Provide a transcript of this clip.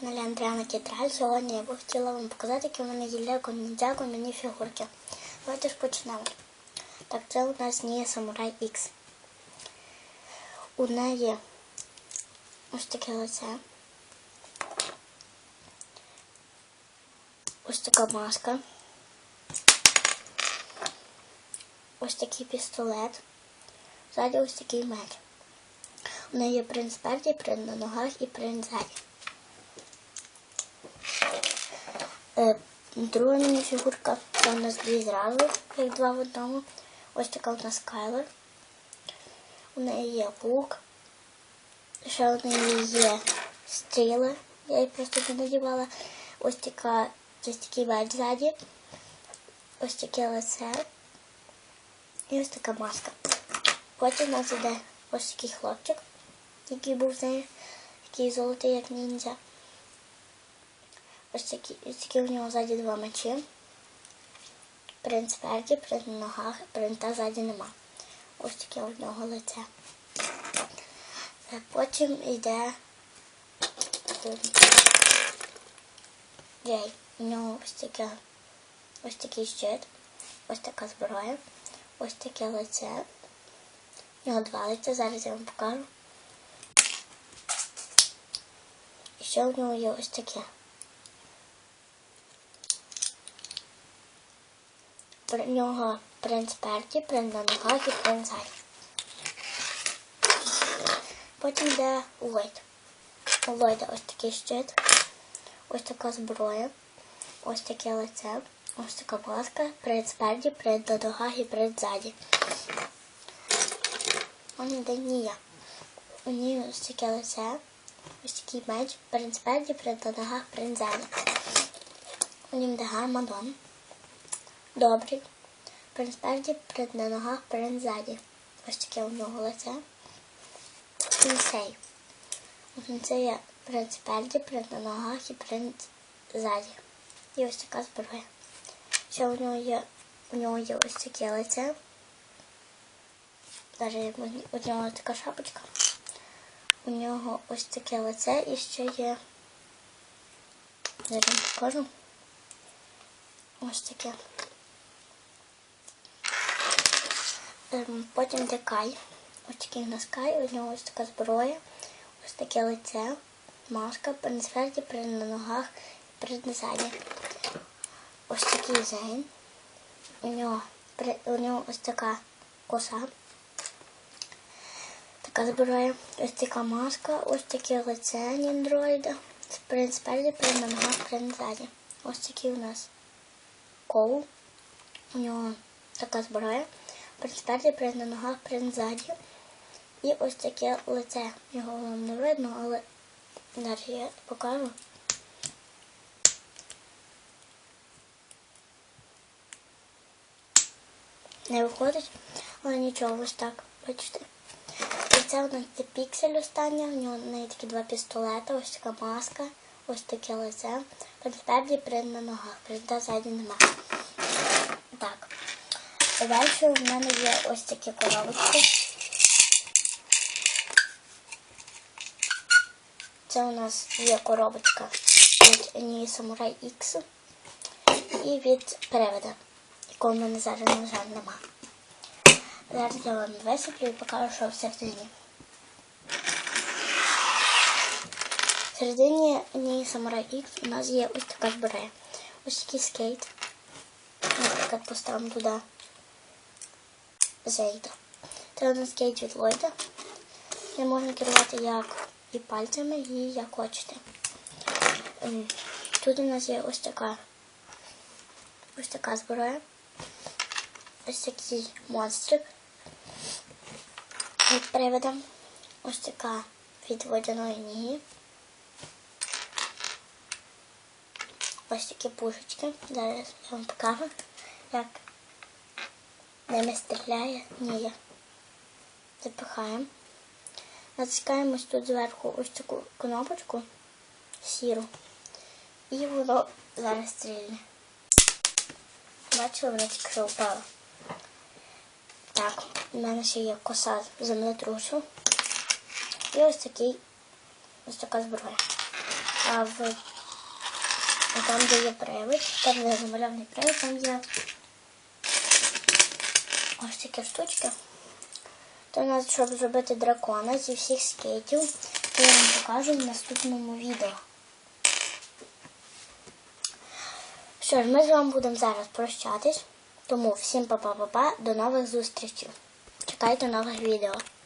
каналі Андріана Кітраль. Сьогодні я би хотіла вам показати, які в мене є Лего Ніндзяго міні-фігурки. Давайте ж почнемо. Так, це у нас Ния Самурай X. У неї ось таке лице. Ось така маска. Ось такий пістолет. Ззаді ось такий меч. У неї є принц спереді, принц на ногах і принц ззаді. Е, друга міні-фігурка це у нас дві зразу, як два в одному. Ось така у нас Кайлер. У неї є лук. Ще у неї є стріли. Я її просто не надівала. Ось така, ось такий меч ззаді. Ось таке лице. І ось така маска. Потім у нас іде ось такий хлопчик, який був з нею, який золотий, як ніндзя. Ось такі, ось такі у нього ззаді два мечі. Принц спереді, принц на ногах, принта ззаді нема. Ось таке у нього лице. Е, Потім йде Джей. У нього ось таке, ось такий щит, ось така зброя, ось таке лице. У нього два лиця, зараз я вам покажу. І ще у нього є ось таке. При нього принц Перті, принц на і принц Гай. Потім йде Ллойд. У Ллойда ось такий щит, ось така зброя, ось таке лице, ось така маска, принц спереді, принц на і принц ззаді. Он йде Нія. У ній ось таке лице, ось такий меч, принц спереді, принц на принц ззаді. У нім йде Гармадон. Добрий. Спереді, принц на ногах, принц ззаді. Ось таке у нього лице. У сенсея є принц спереді, принц на ногах і принц ззаді. І ось така зброя. Ще у нього є, у нього є ось таке лице. Даже у нього така шапочка. У нього ось таке лице і ще є. Зараз покажу. Ось таке. Потім йде Кай. Ось такий у нас Кай, у нього ось така зброя, ось таке лице, маска, принц Ферді, принц на ногах, принц ззаді. Ось такий Зейн. У нього, при- у нього ось така коса. Така зброя, ось така маска, ось таке лице ніндроїда. Принц спереді, принц на ногах, принц ззаді. Ось такий у нас коул. У нього така зброя. Принц спереді, принц на ногах, принц ззаді. І ось таке лице. Його вам не видно, але зараз я покажу. Не виходить, але нічого, ось так, бачите. І це у нас це піксель остання, в нього в неї такі два пістолета, ось така маска, ось таке лице. Спереді принт на ногах, принта ззаді нема. Так. Далі в мене є ось такі коробочки. Це у нас є коробочка від Нії Samurai X і від перевода, якого в мене зараз, на жаль, нема. Зараз я вам висиплю і покажу, що всередині. Всередині Нії Samurai X у нас є ось така зброя. Ось такий скейт. Наприклад, поставимо туди Зейда. Це у нас скейт від Ллойда. Не можна керувати як і пальцями, і як хочете. Тут у нас є ось така ось така зброя. Ось такий монстрик від привода. Ось така від водяної ніги. Ось такі пушечки. Зараз я вам покажу, як ними стріляє Нія. Запихаємо. Натискаємо тут зверху ось таку кнопочку сіру. І воно зараз стрільне. Бачили, вона тільки що впала. Так, у мене ще є коса землетрусу. І ось такий ось така зброя. А в там, де є привид, там, де замальований привид, там є ось такі штучки. У нас, щоб зробити дракона зі всіх скейтів, я вам покажу в наступному відео. Що ж, ми з вами будемо зараз прощатись. Тому всім па-па-па-па, до нових зустрічей. Чекайте нових відео.